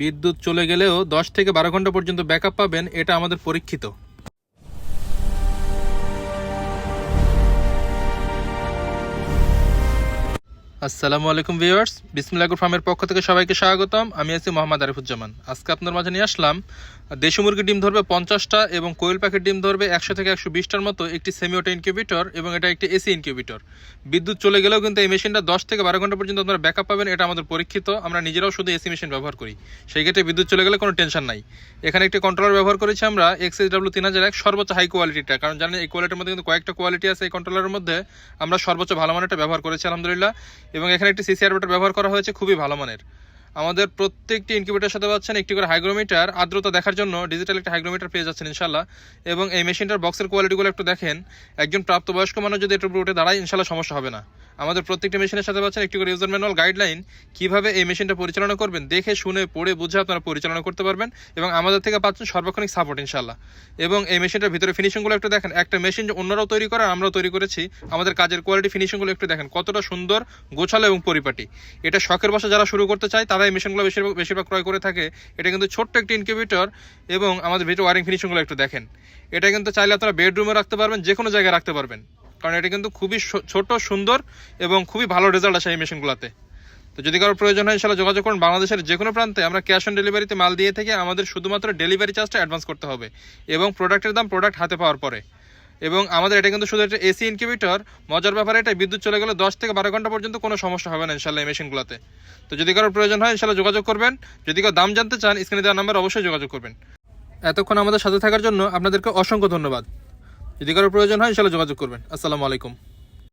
বিদ্যুৎ চলে গেলেও দশ থেকে বারো ঘণ্টা পর্যন্ত ব্যাকআপ পাবেন, এটা আমাদের পরীক্ষিত। আসসালামু আলাইকুম ভিউয়ার্স, বিসমিল্লাহ ফার্মের পক্ষ থেকে সবাইকে স্বাগতম। আমি আছি মোহাম্মদ আরিফুজ্জামান। আজকে আপনার মাঝে নিয়ে আসলাম দেশি মুরগির ডিম ধরবে পঞ্চাশটা এবং কোয়েল পাখির ডিম ধরবে একশো থেকে একশো বিশটার মতো একটি সেমিওটা ইনকিউবেটর এবং এটা একটি এসি ইনকিউবিটর। বিদ্যুৎ চলে গেলেও কিন্তু এই মেশিনটা দশ থেকে বারো ঘণ্টা পর্যন্ত আপনারা ব্যাকআপ পাবেন, এটা আমাদের পরীক্ষিত। আমরা নিজেরাও শুধু এসি মেশিন ব্যবহার করি। সেই ক্ষেত্রে বিদ্যুৎ চলে গেলে কোনো টেনশন নাই। এখানে একটি কন্ট্রোলার ব্যবহার করেছি আমরা এক্সএস ডাব্লু তিন হাজার এক, সর্বোচ্চ হাই কোয়ালিটিটা কারণ জানেন, এই কোয়ালিটির মধ্যে কিন্তু কয়েকটা কোয়ালিটি আছে এই কন্ট্রোলারের মধ্যে। আমরা সর্বোচ্চ ভালো মানেরটা ব্যবহার করেছি, আলহামদুলিল্লাহ। এবং এখানে একটি ব্যাটার ব্যবহার করা হয়েছে, খুবই ভালো মানের। আমাদের প্রত্যেকটি ইনকিউবেটার সাথে পাচ্ছেন একটি করে হাইগ্রোমিটার আর্দ্রতা দেখার জন্য ডিজিটাল একটা হাইগ্রোমিটার পেয়ে যাচ্ছেন ইনশাল্লাহ। এবং এই মেশিনটার বক্সের কোয়ালিটিগুলো একটু দেখেন। একজন প্রাপ্তবয়স্ক মানুষ যদি এটার উপর উঠে দাঁড়ায়, ইনশাল্লাহ সমস্যা হবে না। আমাদের প্রত্যেকটি মেশিনের সাথে পাচ্ছেন একটি করে ইউজার ম্যানুয়াল গাইডলাইন কীভাবে এই মেশিনটা পরিচালনা করবেন, দেখে শুনে, পড়ে বুঝে আপনারা পরিচালনা করতে পারবেন এবং আমাদের থেকে পাচ্ছেন সর্বক্ষণিক সাপোর্ট ইনশাল্লাহ। এবং এই মেশিনটার ভিতরে ফিনিশিংগুলো একটু দেখেন। একটা মেশিন অন্যরাও তৈরি করে, আমরাও তৈরি করেছি। আমাদের কাজের কোয়ালিটি ফিনিশিংগুলো একটু দেখেন। কতটা সুন্দর, গোছালো এবং পরিপাটি। এটা শখের বসে যারা শুরু করতে চায় তারা এই মেশিনগুলো বেশিরভাগ বেশিরভাগ ক্রয় করে থাকে, এটা কিন্তু ছোট্ট একটি ইনকিউবেটর এবং আমাদের ভিতরে ওয়ারিং ফিনিশিংগুলো একটু দেখেন। এটা কিন্তু চাইলে আপনারা বেডরুমে রাখতে পারবেন যে কোনো জায়গায় রাখতে পারবেন। কারণ এটা কিন্তু খুবই ছোট, সুন্দর এবং খুবই ভালো রেজাল্ট আসে এই মেশিনগুলোতে তো যদি কারও প্রয়োজন হয় ইনশাল্লাহ যোগাযোগ করুন। বাংলাদেশের যে কোনো প্রান্তে আমরা ক্যাশ অন ডেলিভারিতে মাল দিয়ে থেকে আমাদের শুধুমাত্র ডেলিভারি চার্জটা অ্যাডভান্স করতে হবে এবং প্রোডাক্টের দাম প্রোডাক্ট হাতে পাওয়ার পরে। এবং আমাদের এটা কিন্তু শুধু একটা এসি ইনকিউবেটর মজার ব্যাপারে এটা বিদ্যুৎ চলে গেলে দশ থেকে বারো ঘণ্টা পর্যন্ত কোনো সমস্যা হবে না ইনশাল্লাহ এই মেশিনগুলোতে। তো যদি কারোর প্রয়োজন হয়, ইনশাল্লাহ যোগাযোগ করবেন। যদি কেউ দাম জানতে চান, স্ক্রিনে দেওয়ার নাম্বার অবশ্যই যোগাযোগ করবেন। এতক্ষণ আমাদের সাথে থাকার জন্য আপনাদেরকে অসংখ্য ধন্যবাদ। যদি কারোর প্রয়োজন হয়, ইনশাল্লাহ যোগাযোগ করবেন। আসসালামু আলাইকুম।